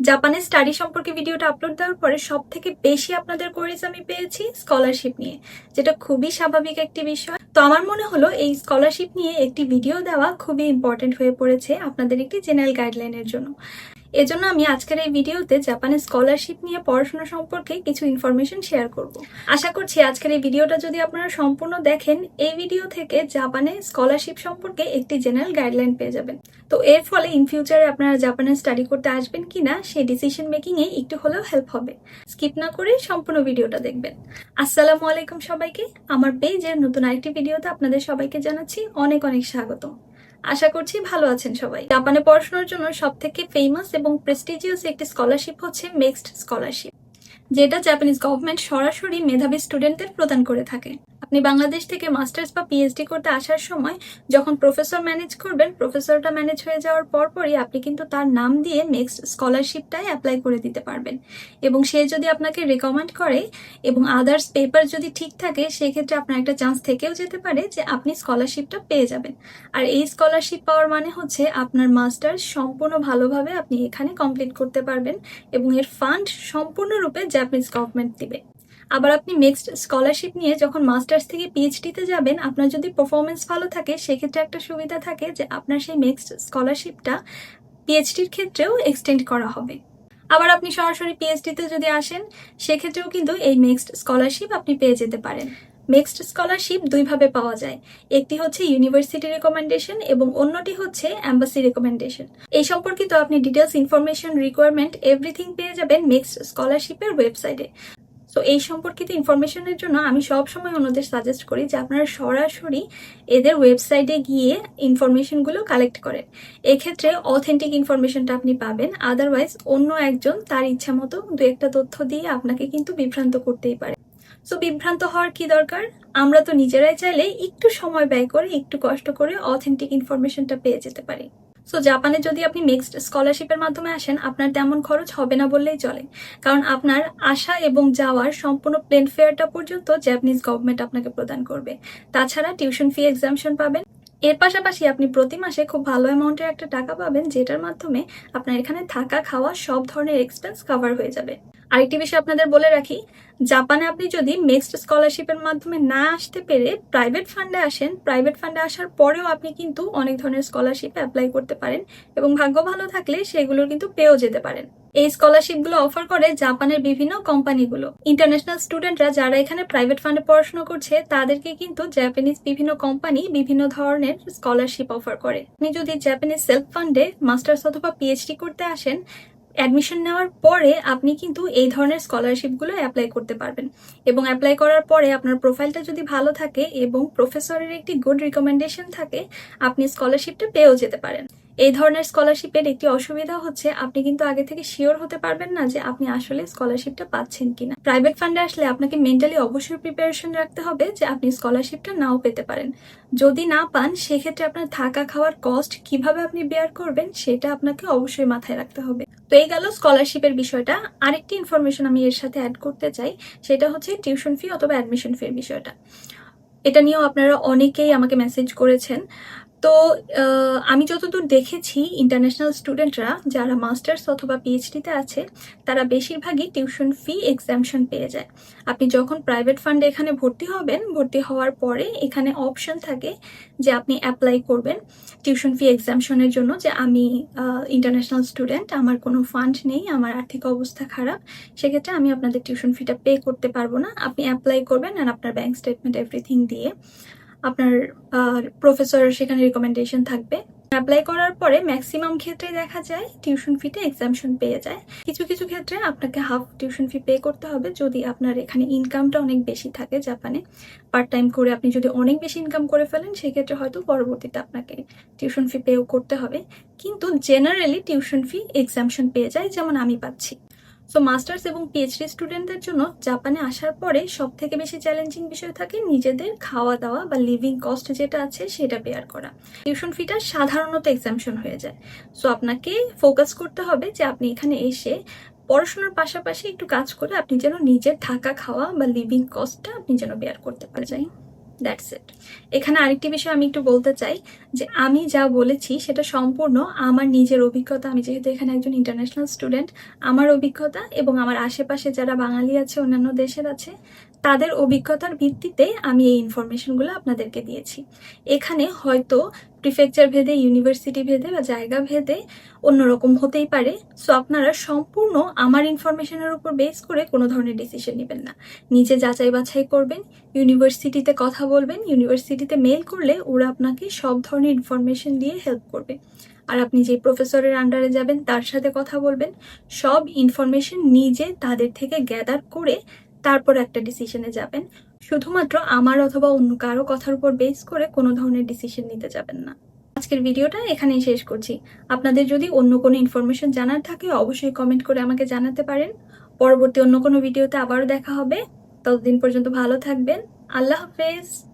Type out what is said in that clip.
জাপানের স্টাডি সম্পর্কে ভিডিওটা আপলোড দেওয়ার পরে সব থেকে বেশি আপনাদের কোয়েরিজ আমি পেয়েছি স্কলারশিপ নিয়ে, যেটা খুবই স্বাভাবিক একটি বিষয়। তো আমার মনে হলো এই স্কলারশিপ নিয়ে একটি ভিডিও দেওয়া খুবই ইম্পর্টেন্ট হয়ে পড়েছে আপনাদের একটি জেনারেল গাইডলাইনের জন্য। এজন্য আমি আজকের এই ভিডিওতে জাপানের স্কলারশিপ নিয়ে পড়াশোনা সম্পর্কে কিছু ইনফরমেশন শেয়ার করব। আশা করছি আজকের এই ভিডিওটা যদি আপনারা সম্পূর্ণ দেখেন, এই ভিডিও থেকে জাপানে স্কলারশিপ সম্পর্কে একটি জেনারেল গাইডলাইন পেয়ে যাবেন। তো এর ফলে ইন ফিউচারে আপনারা জাপানে স্টাডি করতে আসবেন কিনা সেই ডিসিশন মেকিং এ একটু হলেও হেল্প হবে। স্কিপ না করে সম্পূর্ণ ভিডিওটা দেখবেন। আসসালামু আলাইকুম সবাইকে। আমার পেজের নতুন আরেকটি ভিডিওতে আপনাদের সবাইকে জানাচ্ছি অনেক অনেক স্বাগত আশা করছি ভালো আছেন সবাই। জাপানে পড়াশোনার জন্য সব থেকে ফেমাস এবং প্রেস্টিজিয়াস একটি স্কলারশিপ হচ্ছে মিক্সড স্কলারশিপ যেটা জাপানিজ গভর্নমেন্ট সরাসরি মেধাবী স্টুডেন্টদের প্রদান করে থাকে। আপনি বাংলাদেশ থেকে মাস্টার্স বা পিএইচডি করতে আসার সময় যখন প্রফেসর ম্যানেজ করবেন প্রফেসরটা ম্যানেজ হয়ে যাওয়ার পরপরই আপনি কিন্তু তার নাম দিয়ে নেক্সট স্কলারশিপটাই অ্যাপ্লাই করে দিতে পারবেন। এবং সে যদি আপনাকে রেকমেন্ড করে এবং আদার্স পেপার যদি ঠিক থাকে, সেক্ষেত্রে আপনার একটা চান্স থেকেও যেতে পারে যে আপনি স্কলারশিপটা পেয়ে যাবেন। আর এই স্কলারশিপ পাওয়ার মানে হচ্ছে আপনার মাস্টার্স সম্পূর্ণ ভালোভাবে আপনি এখানে কমপ্লিট করতে পারবেন এবং এর ফান্ড সম্পূর্ণরূপে জাপানিজ গভর্নমেন্ট দিবে। আবার আপনি মিক্সড স্কলারশিপ নিয়ে যখন মাস্টার্স থেকে পিএইচডিতে যাবেন, আপনার যদি পারফরমেন্স ভালো থাকে, সেক্ষেত্রে একটা সুবিধা থাকে যে আপনার সেই মিক্সড স্কলারশিপটা পিএইচডির ক্ষেত্রেও এক্সটেন্ড করা হবে। আবার আপনি সরাসরি পিএইচডিতে যদি আসেন, সেক্ষেত্রেও কিন্তু এই মিক্সড স্কলারশিপ আপনি পেয়ে যেতে পারেন। নেক্সট স্কলারশিপ দুইভাবে পাওয়া যায়। একটি হচ্ছে ইউনিভার্সিটি রেকমেন্ডেশন এবং অন্যটি হচ্ছে অ্যাম্বাসি রেকমেন্ডেশন এই সম্পর্কিত আপনি ডিটেলস ইনফরমেশন রিকোয়ারমেন্ট এভরিথিং পেয়ে যাবেন নেক্সট স্কলারশিপের ওয়েবসাইটে সো এই সম্পর্কিত ইনফরমেশনের জন্য আমি সব সময় অন্যদের সাজেস্ট করি যে আপনারা সরাসরি এদের ওয়েবসাইটে গিয়ে ইনফরমেশনগুলো কালেক্ট করেন। এক্ষেত্রে অথেন্টিক ইনফরমেশনটা আপনি পাবেন আদারওয়াইজ অন্য একজন তার ইচ্ছা মতো দু একটা তথ্য দিয়ে আপনাকে কিন্তু বিভ্রান্ত করতেই পারে। সো বিভ্রান্ত হওয়ার কি দরকার? আমরা তো নিজেরাই চাইলে একটু সময় ব্যয় করে, একটু কষ্ট করে অথেন্টিক ইনফরমেশনটা পেয়ে যেতে পারি। সো জাপানে যদি আপনি মিক্সড স্কলারশিপের মাধ্যমে আসেন, আপনার তেমন খরচ হবে না বললেই চলে। কারণ আপনার আসা এবং যাওয়ার সম্পূর্ণ প্লেন ফেয়ারটা পর্যন্ত জাপানিজ গভর্নমেন্ট আপনাকে প্রদান করবে। তাছাড়া টিউশন ফি এক্সামশন পাবেন। এর পাশাপাশি আপনি প্রতি মাসে খুব ভালো অ্যামাউন্টের একটা টাকা পাবেন, যেটার মাধ্যমে আপনার এখানে থাকা, খাওয়া সব ধরনের এক্সপেন্স কভার হয়ে যাবে। আরেকটি বিষয় আপনাদের বলে রাখি, জাপানে আপনি যদি মিক্সড স্কলারশিপের মাধ্যমে না আসতে পেরে প্রাইভেট ফান্ডে আসেন প্রাইভেট ফান্ডে আসার পরেও আপনি কিন্তু অনেক ধরনের স্কলারশিপ অ্যাপ্লাই করতে পারেন এবং ভাগ্য ভালো থাকলে সেগুলোর কিন্তু পেয়েও যেতে পারেন। এই স্কলারশিপগুলো অফার করে জাপানের বিভিন্ন কোম্পানিগুলো ইন্টারন্যাশনাল স্টুডেন্টরা যারা এখানে প্রাইভেট ফান্ডে পড়াশোনা করছে, তাদেরকে কিন্তু জাপানিজ বিভিন্ন কোম্পানি বিভিন্ন ধরনের স্কলারশিপ অফার করে। আপনি যদি জাপানিজ সেলফ ফান্ডে মাস্টার্স অথবা পিএইচডি করতে আসেন অ্যাডমিশন নেওয়ার পরে আপনি কিন্তু এই ধরনের স্কলারশিপগুলো অ্যাপ্লাই করতে পারবেন। এবং অ্যাপ্লাই করার পরে আপনার প্রোফাইলটা যদি ভালো থাকে এবং প্রফেসরের একটি গুড রিকমেন্ডেশন থাকে, আপনি স্কলারশিপটা পেয়েও যেতে পারেন। এই ধরনের স্কলারশিপের একটি অসুবিধা হচ্ছে, আপনি কিন্তু আগে থেকে শিওর হতে পারবেন না যে আপনি আসলে স্কলারশিপটা পাচ্ছেন কিনা। প্রাইভেট ফান্ডে আসলে আপনাকে মেন্টালি অবশ্যই প্রিপারেশন রাখতে হবে যে আপনি স্কলারশিপটা নাও পেতে পারেন। যদি না পান, সেক্ষেত্রে আপনার থাকা খাওয়ার কস্ট কীভাবে আপনি বেয়ার করবেন, সেটা আপনাকে অবশ্যই মাথায় রাখতে হবে। তো এই গেল স্কলারশিপের বিষয়টা। আরেকটি ইনফরমেশন আমি এর সাথে অ্যাড করতে চাই, সেটা হচ্ছে টিউশন ফি অথবা অ্যাডমিশন ফির বিষয়টা। এটা নিয়েও আপনারা অনেকেই আমাকে মেসেজ করেছেন। তো আমি যতদূর দেখেছি ইন্টারন্যাশনাল স্টুডেন্টরা যারা মাস্টার্স অথবা পিএইচডিতে আছে, তারা বেশিরভাগই টিউশন ফি এক্সামশন পেয়ে যায়। আপনি যখন প্রাইভেট ফান্ডে এখানে ভর্তি হবেন, ভর্তি হওয়ার পরে এখানে অপশন থাকে যে আপনি অ্যাপ্লাই করবেন টিউশন ফি এক্সামশনের জন্য যে আমি ইন্টারন্যাশনাল স্টুডেন্ট আমার কোনো ফান্ড নেই, আমার আর্থিক অবস্থা খারাপ, সেক্ষেত্রে আমি আপনাদের টিউশন ফিটা পে করতে পারব না। আপনি অ্যাপ্লাই করবেন আর আপনার ব্যাংক স্টেটমেন্ট এভরিথিং দিয়ে। আপনার প্রফেসর সেখানে রিকমেন্ডেশন থাকবে। অ্যাপ্লাই করার পরে ম্যাক্সিমাম ক্ষেত্রে দেখা যায় টিউশন ফিতে এক্সামশন পেয়ে যায়। কিছু কিছু ক্ষেত্রে আপনাকে হাফ টিউশন ফি পে করতে হবে যদি আপনার এখানে ইনকামটা অনেক বেশি থাকে জাপানে। পার্ট টাইম করে আপনি যদি অনেক বেশি ইনকাম করে ফেলেন, সেক্ষেত্রে হয়তো পরবর্তীতে আপনাকে টিউশন ফি পেও করতে হবে। কিন্তু জেনারেলি টিউশন ফি এক্সামশন পেয়ে যায়, যেমন আমি পাচ্ছি। সো মাস্টার্স এবং পিএইচডি স্টুডেন্টদের জন্য জাপানে আসার পরে সব থেকে বেশি চ্যালেঞ্জিং বিষয় থাকে নিজেদের খাওয়া দাওয়া বা লিভিং কস্ট যেটা আছে সেটা বেয়ার করা। টিউশন ফিটা সাধারণত এক্সামশন হয়ে যায়। সো আপনাকে ফোকাস করতে হবে যে আপনি এখানে এসে পড়াশোনার পাশাপাশি একটু কাজ করে আপনি যেন নিজের থাকা খাওয়া বা লিভিং কস্টটা আপনি যেন বেয়ার করতে পারে যাই দ্যাটস ইট এখানে আরেকটি বিষয় আমি একটু বলতে চাই যে আমি যা বলেছি সেটা সম্পূর্ণ আমার নিজের অভিজ্ঞতা। আমি যেহেতু এখানে একজন ইন্টারন্যাশনাল স্টুডেন্ট আমার অভিজ্ঞতা এবং আমার আশেপাশে যারা বাঙালি আছে, অন্যান্য দেশের আছে তাদের অভিজ্ঞতার ভিত্তিতে আমি এই ইনফরমেশনগুলো আপনাদেরকে দিয়েছি। এখানে হয়তো প্রিফেকচার ভেদে ইউনিভার্সিটি ভেদে বা জায়গা ভেদে অন্যরকম হতেই পারে। সো আপনারা সম্পূর্ণ আমার ইনফরমেশনের উপর বেস করে কোনো ধরনের ডিসিশন নেবেন না। নিজে যাচাই বাছাই করবেন ইউনিভার্সিটিতে কথা বলবেন ইউনিভার্সিটিতে মেল করলে ওরা আপনাকে সব ধরনের ইনফরমেশন দিয়ে হেল্প করবে। আর আপনি যে প্রফেসরের আন্ডারে যাবেন, তার সাথে কথা বলবেন, সব ইনফরমেশন নিজে তাদের থেকে গ্যাদার করে তারপর একটা ডিসিশনে যাবেন। শুধুমাত্র আমার অথবা অন্য কারও কথার উপর বেস করে কোনো ধরনের ডিসিশন নিতে যাবেন না। আজকের ভিডিওটা এখানেই শেষ করছি। আপনাদের যদি অন্য কোনো ইনফরমেশন জানার থাকে, অবশ্যই কমেন্ট করে আমাকে জানাতে পারেন। পরবর্তী অন্য কোনো ভিডিওতে আবারও দেখা হবে। ততদিন পর্যন্ত ভালো থাকবেন। আল্লাহ হাফেজ।